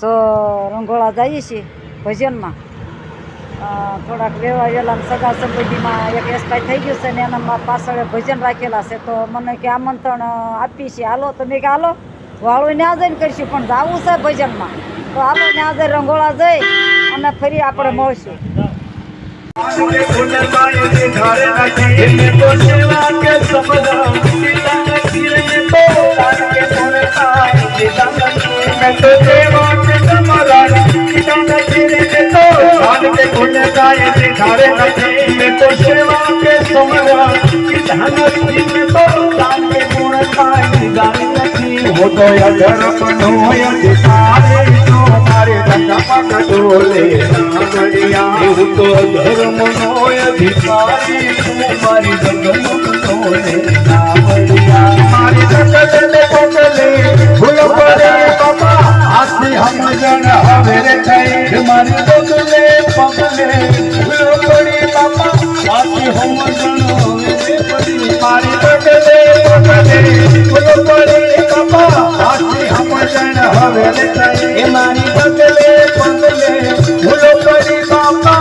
સો રંગોળા જઈએ છીએ ભજનમાં. થોડાક વેવા વેલા સગા સંબંધીમાં એક એસપાઈ થઈ ગયું છે ને એના પાછળ ભજન રાખેલા છે. તો મને કે આમંત્રણ આપી છે હાલો? તો મેં કે હાલો? વાળું ત્યાં જઈને કરીશું, પણ જવું છે ભજનમાં. તો હાલો ને જઈ રંગોળા જઈ અને ફરી આપણે મળશું. નથી દેતો ભાગતે મારી हम तो जन हवेरे छई मार बगले पगले भूलो पापा आती हम जन हवेरे पड़ी मार बगले पगले भूलो पापा आती हम जन हवेरे छई मार बगले पगले भूलो पापा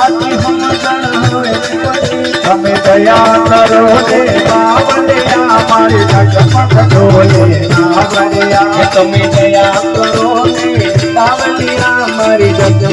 आती हम जन हवेरे पड़ी हमें दया करो देवा बलिया मारे जग मत डोले ना बलिया तुम्हें दया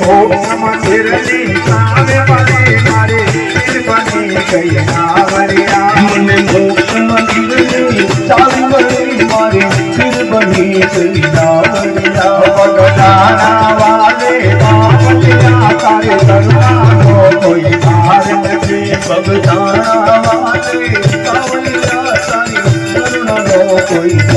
ભોગ મંદિરની સામે બની મારી બની ગઈ નાવરિયા મને મોક્ષ મંદિરની કોઈ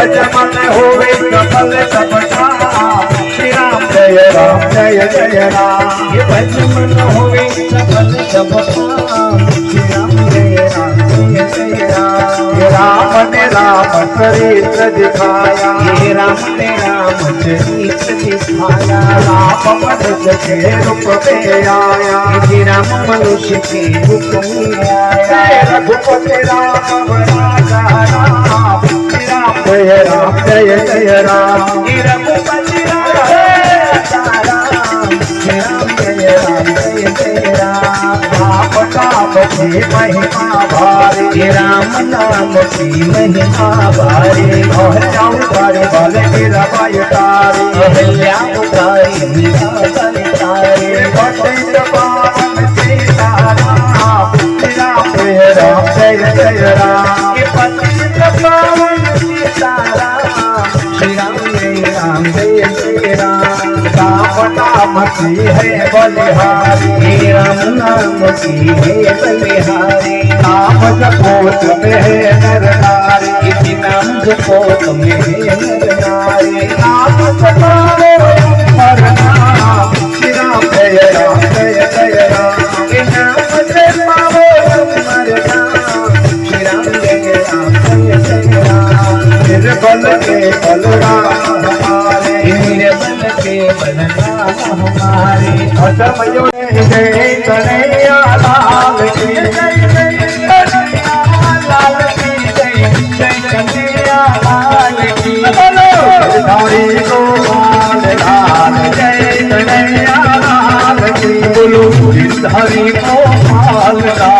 भजमन होवे कमल सबका श्री राम जय राम, जय जय राम। ये भजमन होवे कमल सबका श्री राम जय राम, जय जय राम। राम ने राम चरित्र दिखाया। ये राम ने राम चरित्र दिखाया। राम मनुष्य के रूप में आया। ये राम मनुष्य के रूप में आया। रघुपति राम, राजा राम। जय राम जय जय राम हे रघुपति राम राजा राम हे राम जय राम जय जय राम राम नाम की महिमा भारी हे राम नाम की महिमा भारी और नाम है बलिहारी। राम नाम की है बलिहारी। नाम जपो तुम्हें है नर नारी नाम जपो तुम्हें है श्री राम श्री राम। जय राम जय राम। बलराम। મારી અસમયો જય હરી ગોપાલ લાલ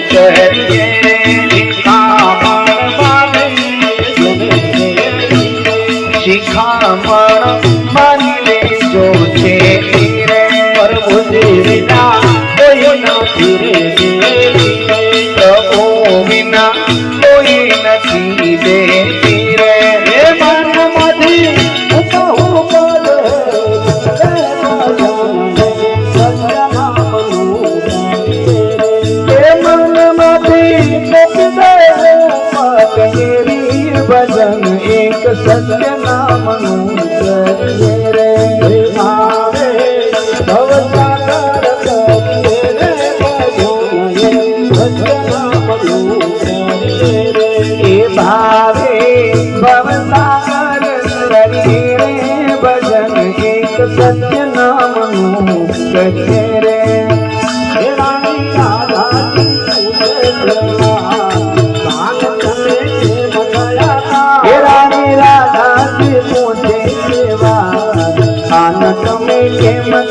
રાધા તમે કેમ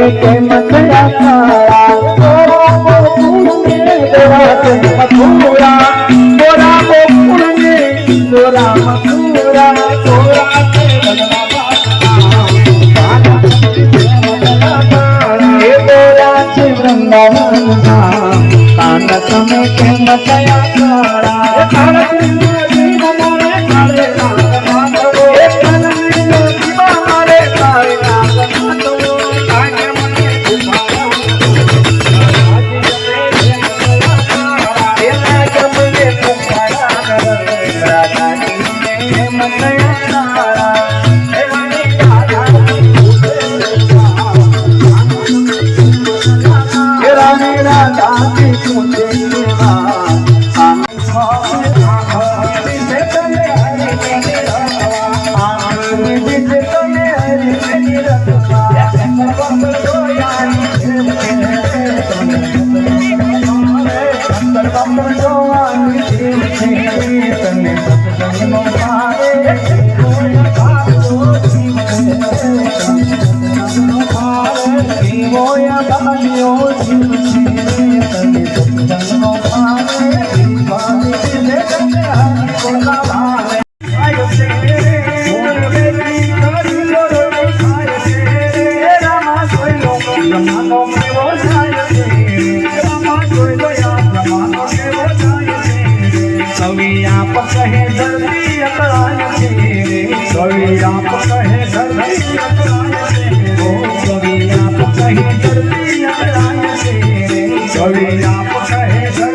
के જોવાની જીવને તને સત્સંગનો ભાવે. જીવોયા ભાગ્યો જીવ છે ઘડી આપ કહે